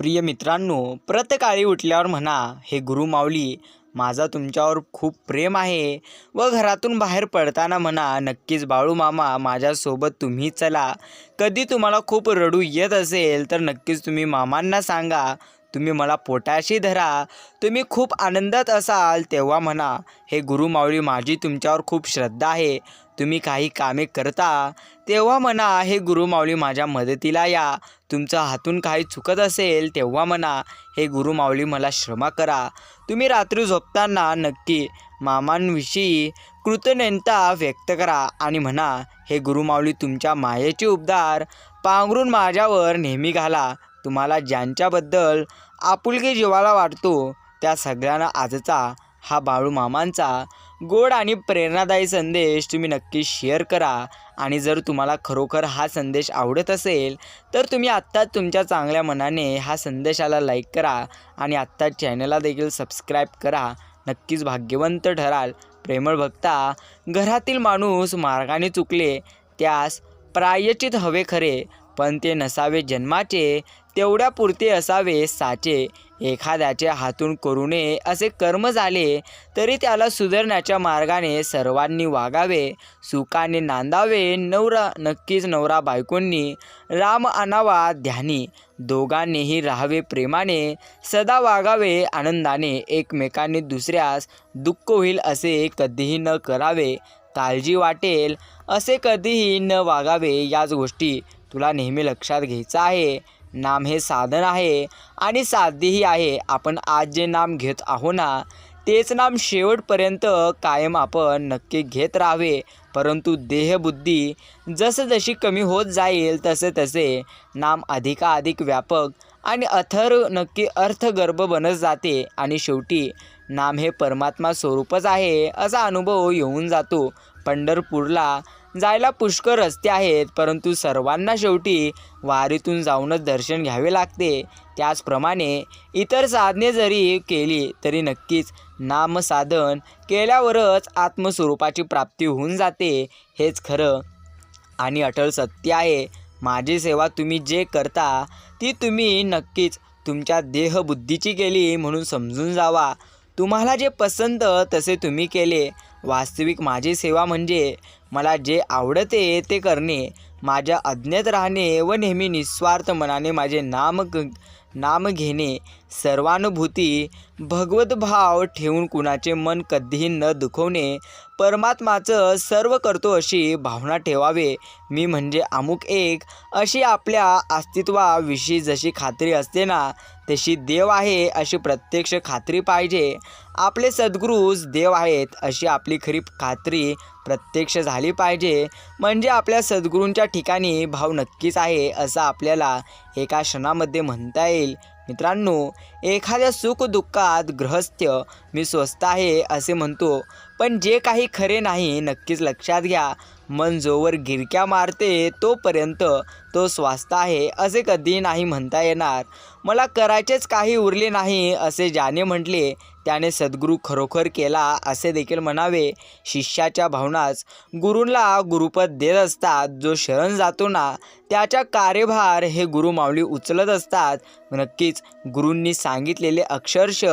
प्रिय मित्रांनो प्रतकाळी उठल्यावर म्हणा हे गुरुमाऊली माझा तुमच्यावर खूप प्रेम आहे व घरातून बाहेर पडताना म्हणा नक्कीच बाळू मामा माझ्यासोबत तुम्ही चला. कधी तुम्हाला खूप रडू येत असेल तर नक्कीच तुम्ही मामांना सांगा. तुम्ही मला पोटाशी धरा. तुम्ही खूप आनंदात असाल तेव्हा म्हणा. हे गुरुमाऊली माझी तुमच्यावर खूप श्रद्धा आहे. तुम्ही काही कामे करता. तेव्हा म्हणा हे गुरुमाऊली माझ्या मदतीला या. तुमचं हातून काही चुकत असेल तेव्हा म्हणा. हे गुरुमाऊली मला क्षमा करा. तुम्ही रात्री झोपताना नक्की मामांविषयी कृतज्ञता व्यक्त करा आणि म्हणा हे गुरुमाऊली तुमच्या मायेचे उबदार. पांघरून माझ्यावर नेहमी घाला. तुम्हाला ज्यांच्याबद्दल आपुलकी जीवाला वाटतो त्या सगळ्यांना आजचा हा बाळू मामांचा गोड आणि प्रेरणादायी संदेश तुम्ही नक्की शेअर करा. आणि जर तुम्हाला खरोखर हा संदेश आवडत असेल तर तुम्ही आत्ताच तुमच्या चांगल्या मनाने हा संदेशाला लाईक करा आणि आत्ता चॅनलला देखील सबस्क्राईब करा. नक्कीच भाग्यवंत ठराल. प्रेमळ भक्ता घरातील माणूस मार्गाने चुकले त्यास प्रायचित हवे खरे. पण ते नसावे जन्माचे तेवढ्यापुरते असावे साचे. एखाद्याचे हातून करू नये असे कर्म झाले तरी त्याला सुधारण्याच्या मार्गाने सर्वांनी वागावे. सुखाने नांदावे नवरा नक्कीच नवरा बायकोंनी. राम आणावा ध्यानी. दोघांनीही राहावे प्रेमाने. सदा वागावे आनंदाने. एकमेकांनी दुसऱ्यास दुःख होईल असे कधीही न करावे. काळजी वाटेल असे कधीही न वागावे याच गोष्टी. तुला नेहमी लक्षात घ्यायचं आहे. नाम हे साधन आहे आणि साध्यही आहे. आपण आज जे नाम घेत आहो ना तेच नाम शेवटपर्यंत कायम आपण नक्की घेत राहावे. परंतु देहबुद्धी जसजशी कमी होत जाईल तसे तसे नाम अधिकाधिक व्यापक आणि अथर नक्की अर्थगर्भ बनत जाते. आणि शेवटी नाम हे परमात्मा स्वरूपच आहे असा अनुभव येऊन जातो. पंढरपूरला जायला पुष्कळ रस्ते आहेत परंतु सर्वांना शेवटी वारीतून जाऊनच दर्शन घ्यावे लागते. त्याचप्रमाणे इतर साधने जरी केली तरी नक्कीच नामसाधन केल्यावरच आत्मस्वरूपाची प्राप्ती होऊन जाते हेच खरं आणि अटल सत्य आहे. माझी सेवा तुम्ही जे करता ती तुम्ही नक्कीच तुमच्या देहबुद्धीची केली म्हणून समजून जावा. तुम्हाला जे पसंत तसे तुम्ही केले. वास्तविक माझी सेवा म्हणजे मला जे आवडते ते करणे माझ्या अज्ञात राहणे व नेहमी निस्वार्थ मनाने माझे नाम ग नाम घेणे सर्वानुभूती भगवत भाव ठेवून कुणाचे मन कधीही न दुखवणे परमात्माचं सर्व करतो अशी भावना ठेवावे. मी म्हणजे अमुक एक अशी आपल्या अस्तित्वाविषयी जशी खात्री असते ना तशी देव आहे अशी प्रत्यक्ष खात्री पाहिजे. आपले सद्गुरूच देव आहेत अशी आपली खरी खात्री प्रत्यक्ष झाली पाहिजे. म्हणजे आपल्या सद्गुरूंच्या ठिकाणी भाव नक्कीच आहे असं आपल्याला एका क्षणामध्ये म्हणता येईल. मित्रांनो एखाद्या सुखदुःखात गृहस्थ्य मी स्वस्त आहे असे म्हणतो. पण जे काही खरे नाही नक्कीच लक्षात घ्या. मन जोवर गिरक्या मारते तोपर्यंत तो स्वास्थ आहे असे कधी नाही म्हणता येणार. मला करायचेच काही उरले नाही असे ज्याने म्हटले त्याने सद्गुरू खरोखर केला असे देखील म्हणावे. शिष्याच्या भावनाच गुरूंला गुरुपद देत असतात जो शरण जातो ना त्याच्या कार्यभार हे गुरु माऊली उचलत असतात. नक्कीच गुरूंनी सांगितलेले अक्षरश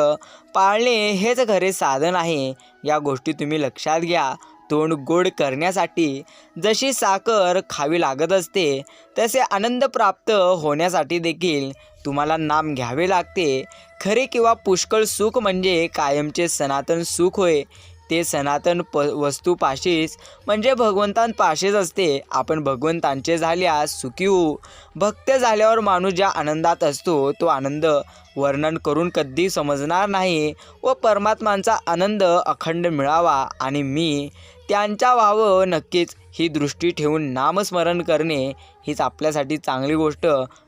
पाळणे हेच खरे साधन आहे. या गोष्टी तुम्ही लक्षात घ्या. तोंड गोड करण्यासाठी जशी साखर खावी लागत असते तसे आनंद प्राप्त होण्यासाठी देखील तुम्हाला नाम घ्यावे लागते. खरे किंवा पुष्कळ सुख म्हणजे कायमचे सनातन सुख होय. ते सनातन प वस्तूपाशीच म्हणजे भगवंतांपाशीच असते. आपण भगवंतांचे झाल्यास सुखी होऊ. भक्त झाल्यावर माणूस ज्या आनंदात असतो तो आनंद वर्णन करून कधी समजणार नाही व परमात्मांचा आनंद अखंड मिळावा आणि मी त्यांच्या व्हावं नक्कीच ही दृष्टी ठेवून नामस्मरण करणे हीच आपल्यासाठी चांगली गोष्ट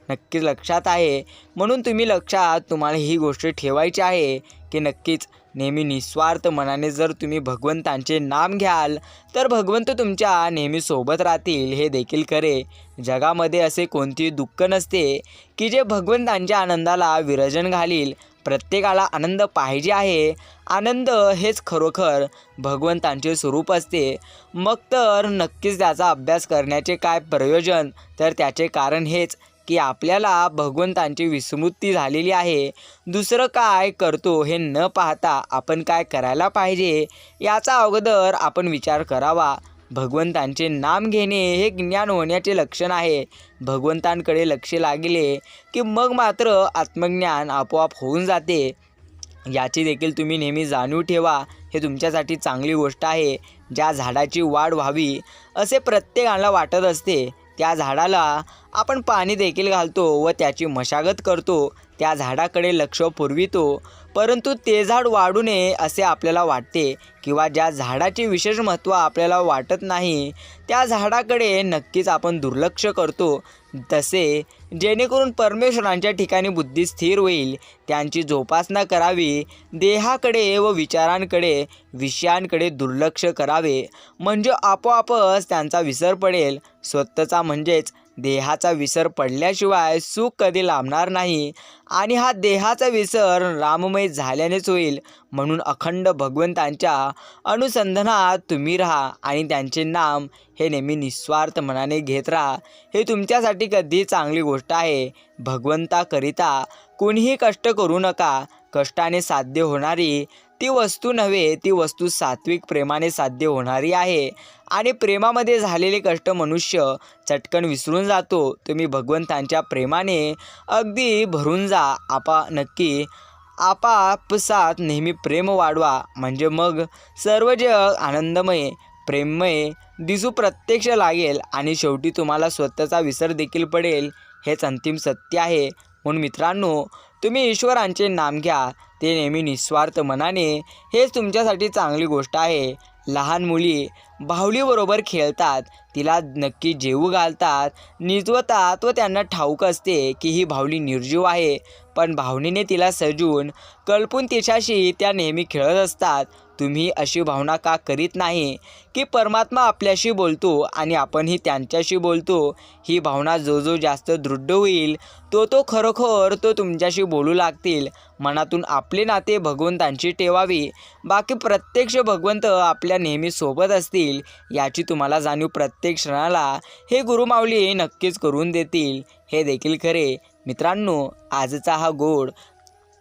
नक्कीच लक्षात आहे. म्हणून तुम्ही लक्षात तुम्हाला ही गोष्ट ठेवायची आहे की नक्कीच नेहमी निस्वार्थ मनाने जर तुम्ही भगवंतांचे नाम घ्याल तर भगवंत तुमच्या नेहमी सोबत राहतील हे देखील खरे. जगामध्ये असे कोणतेही दुःख नसते की जे भगवंतांच्या आनंदाला विरजन घालील प्रत्येकाला आनंद पाहिजे आहे. आनंद हेच खरोखर भगवंतांचे स्वरूप असते. मग तर नक्कीच त्याचा अभ्यास करण्याचे काय प्रयोजन? तर त्याचे कारण हेच की आपल्याला भगवंतांची विस्मृती झालेली आहे. दुसरं काय करतो हे न पाहता आपण काय करायला पाहिजे? याचा अगोदर आपण विचार करावा. भगवंतांचे नाम घेणे हे ज्ञान होण्याचे लक्षण आहे. भगवंतांकडे लक्ष लागले की मग मात्र आत्मज्ञान आपोआप होऊन जाते. याची देखील तुम्ही नेहमी जाणीव ठेवा. हे तुमच्यासाठी चांगली गोष्ट आहे. ज्या झाडाची वाढ व्हावी असे प्रत्येकाला वाटत असते. त्या झाडाला आपण पाणी देखील घालतो व त्याची मशागत करतो. त्या झाडाकडे लक्ष पुरवितो. परंतु ते झाड वाढू नये असे आपल्याला वाटते किंवा ज्या झाडाचे विशेष महत्त्व आपल्याला वाटत नाही त्या झाडाकडे नक्कीच आपण दुर्लक्ष करतो. तसे जेणेकरून परमेश्वरांच्या ठिकाणी बुद्धी स्थिर होईल त्यांची जोपासना करावी देहाकडे व विचारांकडे विषयांकडे दुर्लक्ष करावे. म्हणजे आपोआपच त्यांचा विसर पडेल. स्वतःचा म्हणजेच देहाचा विसर पडल्याशिवाय सुख कधी लांबणार नाही. आणि हा देहाचा विसर राममय झाल्यानेच होईल. म्हणून अखंड भगवंतांच्या अनुसंधानात तुम्ही राहा आणि त्यांचे नाम हे नेहमी निस्वार्थ मनाने घेत राहा. हे तुमच्यासाठी कधी चांगली गोष्ट आहे. भगवंताकरिता कोणीही कष्ट करू नका. कष्टाने साध्य होणारी ती वस्तू नव्हे ती वस्तू सात्विक प्रेमाने साध्य होणारी आहे. आणि प्रेमामध्ये झालेले कष्ट मनुष्य चटकन विसरून जातो. तुम्ही भगवंतांच्या प्रेमाने अगदी भरून जा. आपा नक्की. आपापसात नेहमी प्रेम वाढवा. म्हणजे मग सर्व जग आनंदमय प्रेममय दिसू प्रत्यक्ष लागेल. आणि शेवटी तुम्हाला स्वतःचा विसर देखील पडेल. हेच अंतिम सत्य आहे. म्हणून मित्रांनो तुम्ही ईश्वरांचे नाम घ्या. ते नेहमी निस्वार्थ मनाने हेच तुमच्यासाठी चांगली गोष्ट आहे. लहान मुली बाहुलीबरोबर खेळतात. तिला नक्की जेवू घालतात. निजवतात व त्यांना ठाऊक असते की ही बाहुली निर्जीव आहे. पण भावनेने तिला सजून कल्पून तिच्याशी त्या नेहमी खेळत असतात. तुम्ही अशी भावना का करीत नाही की परमात्मा आपल्याशी बोलतो आणि आपणही त्यांच्याशी बोलतो? ही भावना जो जो जास्त दृढ होईल. तो तो खरोखर तो तुमच्याशी बोलू लागतील. मनातून आपले नाते भगवंतांची ठेवावी. बाकी प्रत्यक्ष भगवंत आपल्या नेहमी सोबत असतील याची तुम्हाला जाणीव प्रत्येक क्षणाला हे गुरुमाऊली नक्कीच करून देतील. हे देखील खरे. मित्रांनो आजचा हा गोड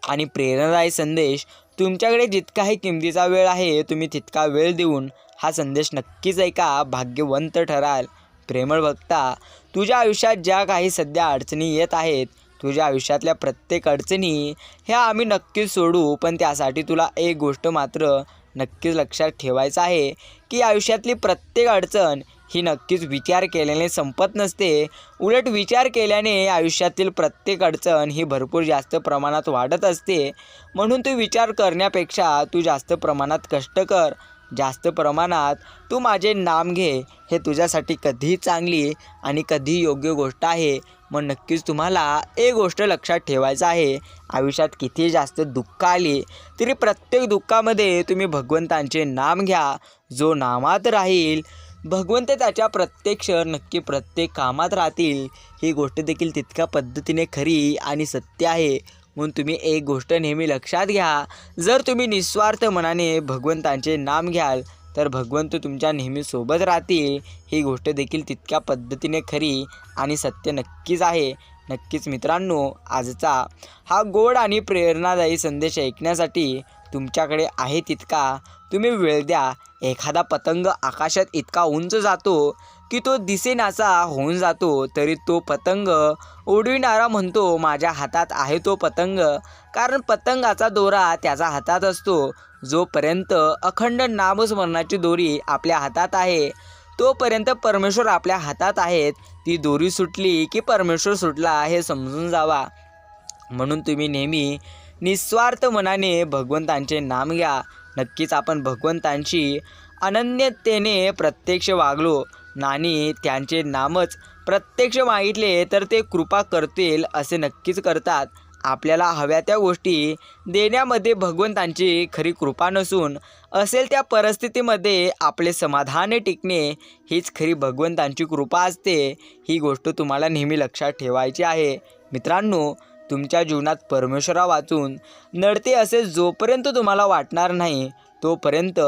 आणि प्रेरणादायी संदेश तुमच्याकडे जितकाही किमतीचा वेळ आहे तुम्ही तितका वेळ देऊन हा संदेश नक्कीच ऐका भाग्यवंत ठराल. प्रेमळ भक्ता तुझ्या आयुष्यात ज्या काही सध्या अडचणी येत आहेत तुझ्या आयुष्यातल्या प्रत्येक अडचणी ह्या आम्ही नक्कीच सोडू पण त्यासाठी तुला एक गोष्ट मात्र नक्कीच लक्षात ठेवायचं आहे की आयुष्यातली प्रत्येक अडचण ही नक्कीच विचार केल्याने संपत नसते. उलट विचार केल्याने आयुष्यातील प्रत्येक अडचण ही भरपूर जास्त प्रमाणात वाढत असते. म्हणून तू विचार करण्यापेक्षा तू जास्त प्रमाणात कष्ट कर. जास्त प्रमाणात तू माझे नाम घे. हे तुझ्यासाठी कधीही चांगली आणि कधी योग्य गोष्ट आहे. मग नक्कीच तुम्हाला एक गोष्ट लक्षात ठेवायचं आहे. आयुष्यात किती जास्त दुःख आली तरी प्रत्येक दुःखामध्ये तुम्ही भगवंतांचे नाम घ्या. जो नामात राहील भगवंत त्याच्या प्रत्यक्ष नक्की प्रत्येक कामात राहतील. ही गोष्ट देखील तितक्या पद्धतीने खरी आणि सत्य आहे. म्हणून तुम्ही एक गोष्ट नेहमी लक्षात घ्या. जर तुम्ही निस्वार्थ मनाने भगवंतांचे नाम घ्याल तर भगवंत तुमच्या नेहमी सोबत राहतील. ही गोष्ट देखील तितक्या पद्धतीने खरी आणि सत्य नक्कीच आहे. नक्कीच मित्रांनो आजचा हा गोड आणि प्रेरणादायी संदेश ऐकण्यासाठी तुमच्याकडे आहे तितका. तुम्ही वेळ द्या. एखादा पतंग आकाशात इतका उंच जातो की तो दिसेनासा होऊन जातो तरी तो पतंग उडविणारा म्हणतो माझ्या हातात आहे तो पतंग. कारण पतंगाचा दोरा त्याचा हातात असतो. जोपर्यंत अखंड नामस्मरणाची दोरी आपल्या हातात आहे तोपर्यंत परमेश्वर आपल्या हातात आहेत. ती दोरी सुटली की परमेश्वर सुटला हे समजून जावा. म्हणून तुम्ही नेहमी निस्वार्थ मनाने भगवंतांचे नाम घ्या. नक्कीच आपण भगवंतांशी अनन्यतेने प्रत्यक्ष वागलो. आणि त्यांचे नामच प्रत्यक्ष मागितले तर ते कृपा करतील असे नक्कीच करतात. आपल्याला हव्या त्या गोष्टी देण्यामध्ये भगवंतांची खरी कृपा नसून असेल त्या परिस्थितीमध्ये आपले समाधान टिकणे हीच खरी भगवंतांची कृपा असते. ही गोष्ट तुम्हाला नेहमी लक्षात ठेवायची आहे. मित्रांनो तुमच्या जीवनात परमेश्वरा वाचून नडते असे जोपर्यंत तुम्हाला वाटणार नाही तोपर्यंत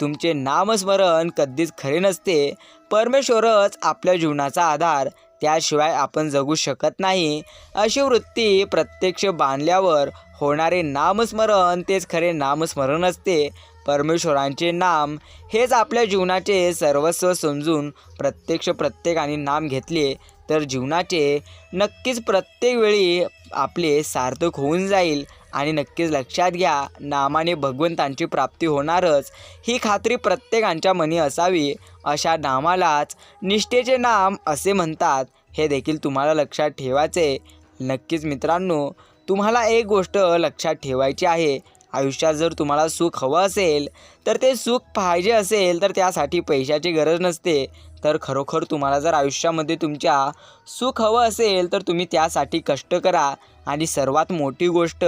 तुमचे नामस्मरण कधीच खरे नसते. परमेश्वरच आपल्या जीवनाचा आधार त्याशिवाय आपण जगू शकत नाही. अशी वृत्ती प्रत्यक्ष बांधल्यावर होणारे नामस्मरण तेच खरे नामस्मरण असते. परमेश्वरांचे नाम हेच आपल्या जीवनाचे सर्वस्व समजून प्रत्यक्ष प्रत्येकाने नाम घेतले तर जीवनाचे नक्कीच प्रत्येक वेळी आपले सार्थक होऊन जाईल आणि नक्कीच लक्षात घ्या नामाने भगवंतांची प्राप्ती होणारच. ही खात्री प्रत्येकांच्या मनी असावी. अशा नामालाच निष्ठेचे नाम असे म्हणतात. हे देखील तुम्हाला लक्षात ठेवायचे. नक्कीच मित्रांनो तुम्हाला एक गोष्ट लक्षात ठेवायची आहे. आयुष्यात जर तुम्हाला सुख हवं असेल तर ते सुख पाहिजे असेल तर त्यासाठी पैशाची गरज नसते. तर खरोखर तुम्हाला जर आयुष्यामध्ये तुमच्या सुख हवं असेल तर तुम्ही त्यासाठी कष्ट करा. आणि सर्वात मोठी गोष्ट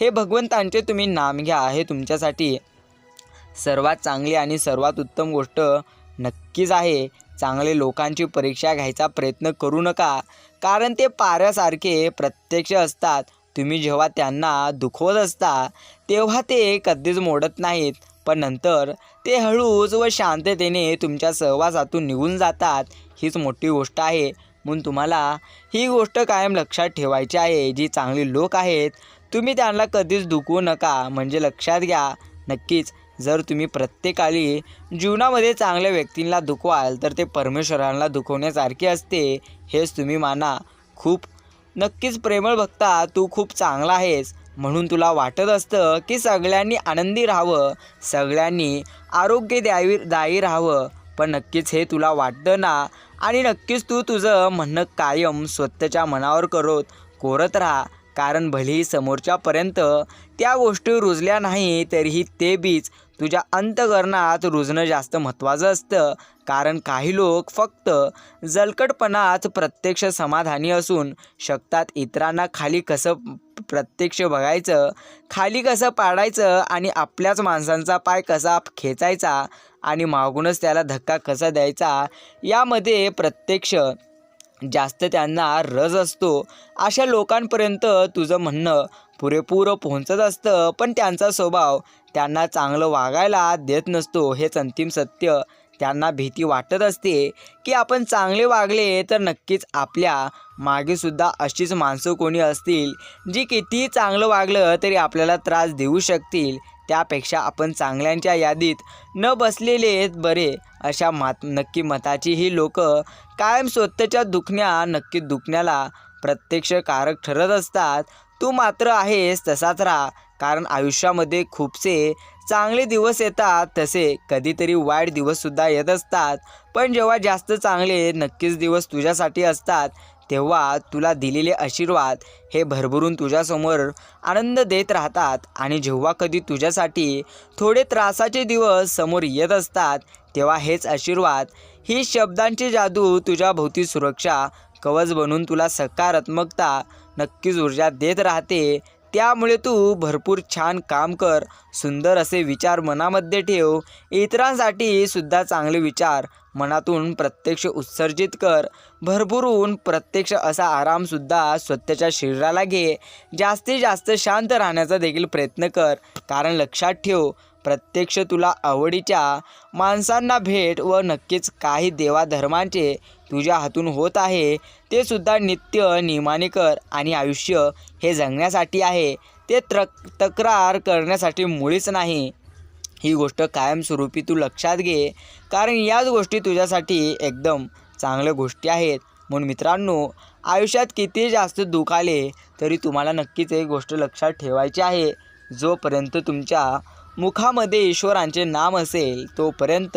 हे भगवंतांचे तुम्ही नाम घ्या हे तुमच्यासाठी सर्वात चांगली आणि सर्वात उत्तम गोष्ट नक्कीच आहे. चांगले लोकांची परीक्षा घ्यायचा प्रयत्न करू नका कारण ते पाऱ्यासारखे प्रत्यक्ष असतात. तुम्ही जेव्हा त्यांना दुखवत असता तेव्हा ते कधीच मोडत नाहीत. पण नंतर ते हळूच व शांततेने तुमच्या सहवासातून निघून जातात. हीच मोठी गोष्ट आहे. म्हणून तुम्हाला ही गोष्ट कायम लक्षात ठेवायची आहे. जी चांगली लोक आहेत तुम्ही त्यांना कधीच दुखवू नका. म्हणजे लक्षात घ्या नक्कीच जर तुम्ही प्रत्येकाली जीवनामध्ये चांगल्या व्यक्तींना दुखवाल तर ते परमेश्वरांना दुखवण्यासारखे असते. हेच तुम्ही माना. खूप नक्कीच प्रेमळ भक्ता तू खूप चांगला आहेस. म्हणून तुला वाटत असतं की सगळ्यांनी आनंदी राहावं सगळ्यांनी आरोग्य दायी राहावं. पण नक्कीच हे तुला वाटतं ना? आणि नक्कीच तू तुझं म्हणणं कायम स्वतःच्या मनावर करत कोरत राहा. कारण भलेही समोरच्यापर्यंत त्या गोष्टी रुजल्या नाही तरीही ते बीज तुझ्या अंतकरणात रुजणं जास्त महत्त्वाचं असतं. कारण काही लोक फक्त जलकटपणात प्रत्यक्ष समाधानी असून शकतात. इतरांना खाली कसं प्रत्यक्ष बघायचं खाली कसं पाडायचं आणि आपल्याच माणसांचा पाय कसा खेचायचा आणि मागूनच त्याला धक्का कसा द्यायचा यामध्ये प्रत्यक्ष जास्त त्यांना रस असतो. अशा लोकांपर्यंत तुझं म्हणणं पुरेपूर पोहोचत असतं पण त्यांचा स्वभाव त्यांना चांगलं वागायला देत नसतो हेच अंतिम सत्य. त्यांना भीती वाटत असते की आपण चांगले वागले तर नक्कीच आपल्या मागेसुद्धा अशीच माणसं कोणी असतील जी कितीही चांगलं वागलं तरी आपल्याला त्रास देऊ शकतील. त्यापेक्षा आपण चांगल्यांच्या यादीत न बसलेले बरे अशा मात नक्की मताची ही लोक कायम स्वतःच्या दुखण्या नक्की दुखण्याला प्रत्यक्ष कारक ठरत असतात. तू मात्र आहेस तसाच राहा कारण आयुष्यामध्ये खूपसे चांगले दिवस येतात तसे कधीतरी वाईट दिवससुद्धा येत असतात. पण जेव्हा जास्त चांगले नक्कीच दिवस तुझ्यासाठी असतात तेव्हा तुला दिलेले आशीर्वाद हे भरभरून तुझ्यासमोर आनंद देत राहतात. आणि जेव्हा कधी तुझ्यासाठी थोडे त्रासाचे दिवस समोर येत असतात तेव्हा हेच आशीर्वाद ही शब्दांची जादू तुझ्या भोवती सुरक्षा कवच बनून तुला सकारात्मकता नक्कीच ऊर्जा देत राहते. त्यामुळे तू भरपूर छान काम कर सुंदर असे विचार मनामध्ये ठेव. इतरांसाठी सुद्धा चांगले विचार मनातून प्रत्यक्ष उत्सर्जित कर. भरभरून प्रत्यक्ष असा आरामसुद्धा स्वतःच्या शरीराला घे. जास्तीत जास्त शांत राहण्याचा देखील प्रयत्न कर. कारण लक्षात ठेव प्रत्यक्ष तुला आवडीच्या माणसांना भेट व नक्कीच काही देवाधर्मांचे तुझ्या हातून होत आहे ते सुद्धा नित्य नियमाने कर आणि आयुष्य हे जगण्यासाठी आहे. ते त्र तक्रार करण्यासाठी मुळीच नाही. ही गोष्ट कायमस्वरूपी तू लक्षात घे कारण याच गोष्टी तुझ्यासाठी एकदम चांगल्या गोष्टी आहेत. म्हणून मित्रांनो आयुष्यात किती जास्त दुःख आले तरी तुम्हाला नक्कीच एक गोष्ट लक्षात ठेवायची आहे. जोपर्यंत तुमच्या मुखामध्ये ईश्वरांचे नाम असेल तोपर्यंत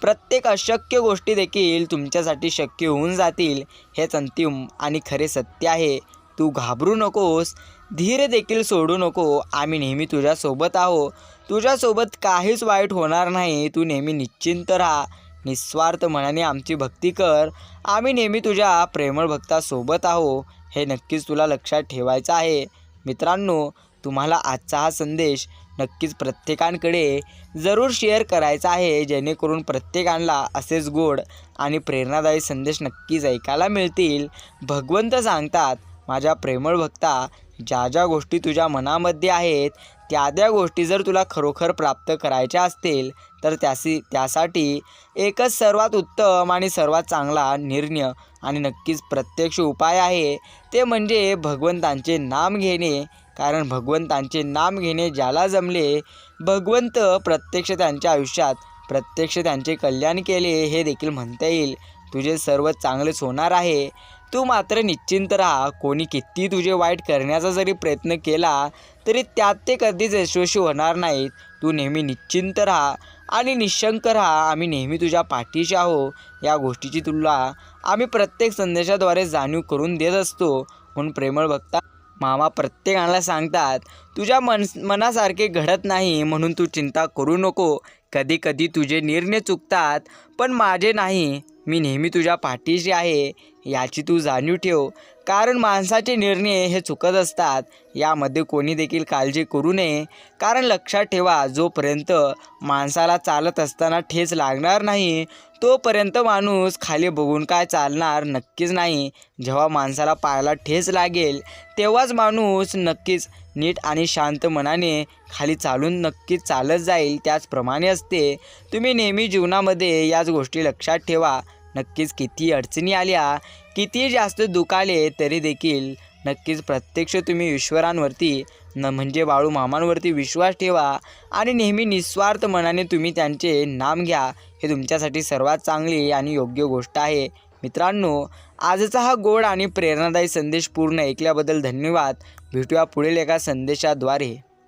प्रत्येक अशक्य गोष्टी देखील तुमच्यासाठी शक्य होऊन जातील हेच अंतिम आणि खरे सत्य आहे. तू घाबरू नकोस धीर देखील सोडू नको आम्ही नेहमी तुझ्यासोबत आहो तुझ्यासोबत काहीच वाईट होणार नाही तू नेहमी निश्चिंत राहा. निस्वार्थ मनाने आमची भक्ती कर. आम्ही नेहमी तुझ्या प्रेमळ भक्तासोबत आहो हे नक्कीच तुला लक्षात ठेवायचं आहे. मित्रांनो तुम्हाला आजचा हा संदेश नक्कीच प्रत्येकांकडे जरूर शेअर करायचा आहे जेणेकरून प्रत्येकांना असेच गोड आणि प्रेरणादायी संदेश नक्कीच ऐकायला मिळतील. भगवंत सांगतात माझ्या प्रेमळ भक्ता ज्या ज्या गोष्टी तुझ्या मनामध्ये आहेत त्या त्या गोष्टी जर तुला खरोखर प्राप्त करायच्या असतील तर त्यासी त्यासाठी एकच सर्वात उत्तम आणि सर्वात चांगला निर्णय आणि नक्कीच प्रत्यक्ष उपाय आहे ते म्हणजे भगवंतांचे नाम घेणे. कारण भगवंतांचे नाम घेणे ज्याला जमले भगवंत प्रत्यक्ष त्यांच्या आयुष्यात प्रत्यक्ष त्यांचे कल्याण केले हे देखील म्हणता येईल. तुझे सर्व चांगलेच होणार आहे. तू मात्र निश्चिंत राहा. कोणी किती तुझे वाईट करण्याचा जरी प्रयत्न केला तरी त्यात ते कधीच यशस्वी होणार नाहीत. तू नेहमी निश्चिंत राहा आणि निशंक राहा. आम्ही नेहमी तुझ्या पाठीशी आहो. या गोष्टीची तुला आम्ही प्रत्येक संदेशाद्वारे जाणीव करून देत असतो. म्हणून प्रेमळ भक्ता मामा प्रत्येकाला सांगतात तुझ्या मन मनासारखे घडत नाही म्हणून तू चिंता करू नको. कधी कधी तुझे निर्णय चुकतात पण माझे नाही. मी नेहमी तुझ्या पाठीशी आहे याची तू जाणीव ठेव. कारण माणसाचे निर्णय हे चुकत असतात यामध्ये कोणी देखील काळजी करू नये. कारण लक्षात ठेवा जोपर्यंत माणसाला चालत असताना ठेच लागणार नाही तोपर्यंत माणूस खाली बघून काय चालणार नक्कीच नाही. जेव्हा माणसाला पायाला ठेच लागेल तेव्हाच माणूस नक्कीच नीट आणि शांत मनाने खाली चालून नक्कीच चालत जाईल त्याचप्रमाणे असते. तुम्ही नेहमी जीवनामध्ये याच गोष्टी लक्षात ठेवा. नक्कीच किती अडचणी आल्या किती जास्त दुखाले आले तरी देखील नक्कीच प्रत्यक्ष तुम्ही ईश्वरांवरती न म्हणजे बाळू मामांवरती विश्वास ठेवा आणि नेहमी निस्वार्थ मनाने तुम्ही त्यांचे नाम घ्या. हे तुमच्यासाठी सर्वात चांगली आणि योग्य गोष्ट आहे. मित्रांनो आजचा हा गोड आणि प्रेरणादायी संदेश पूर्ण ऐकल्याबद्दल धन्यवाद. भेटूया पुढील एका संदेशाद्वारे.